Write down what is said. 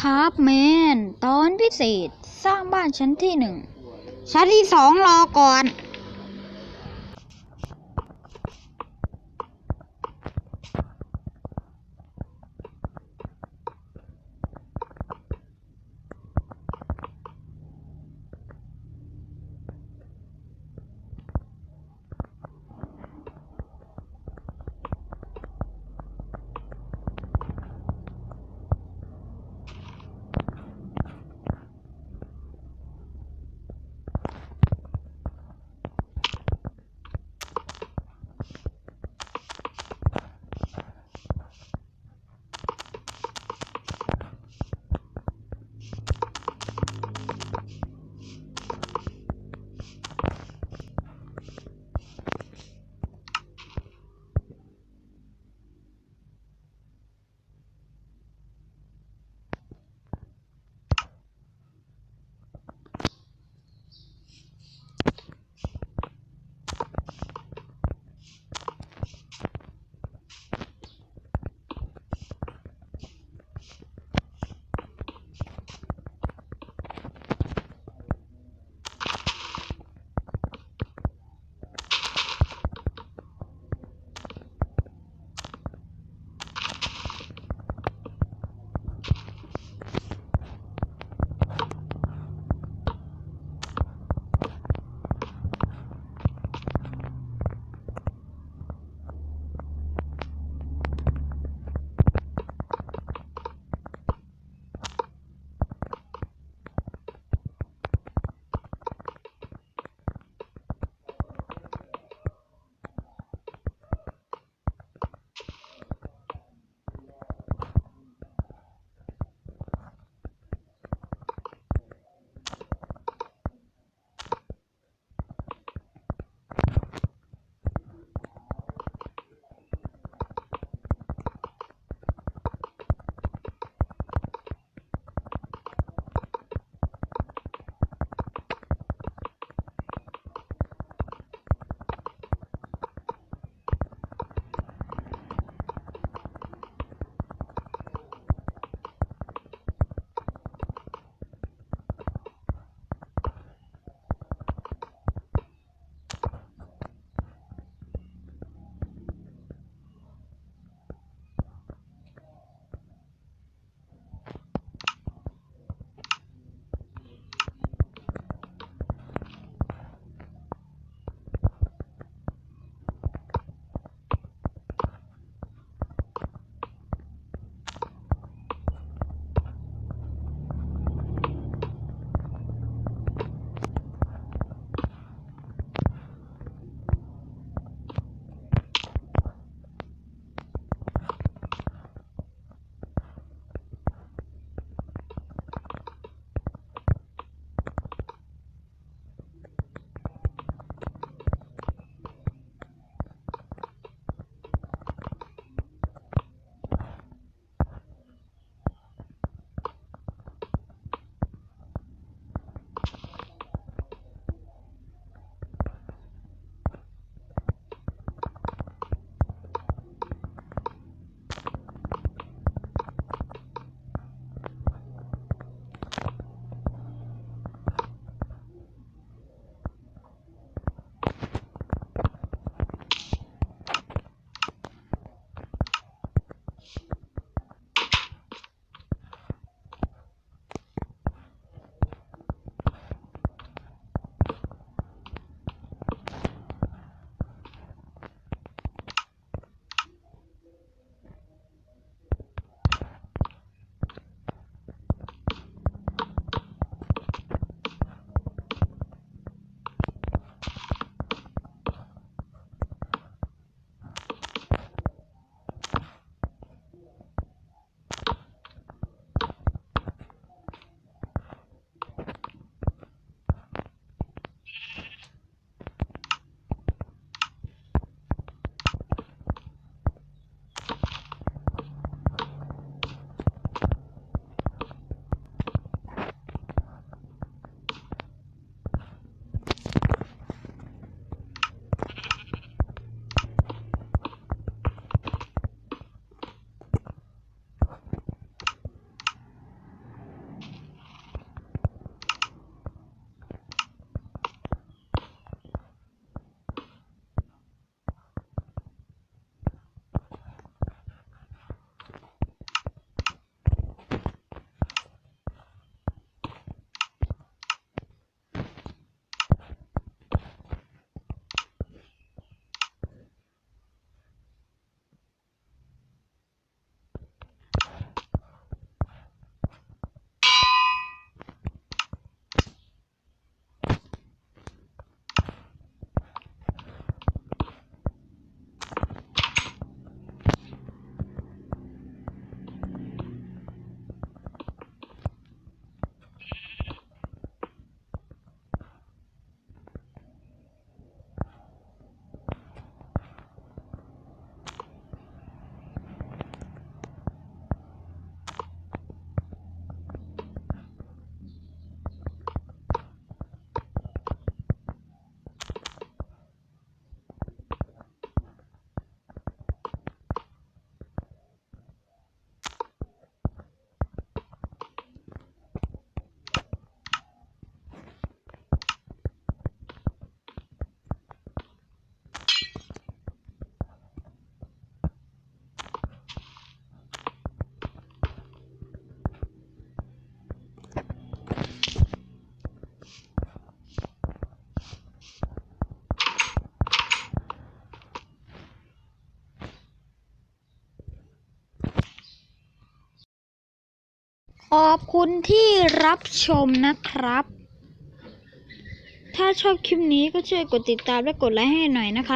ครับแมน ตอนพิเศษ สร้างบ้านชั้นที่หนึ่ง ชั้นที่สองรอก่อน ขอบคุณที่รับชมนะครับ ถ้าชอบคลิปนี้ก็ช่วยกดติดตามและกดไลค์ให้หน่อยนะคะ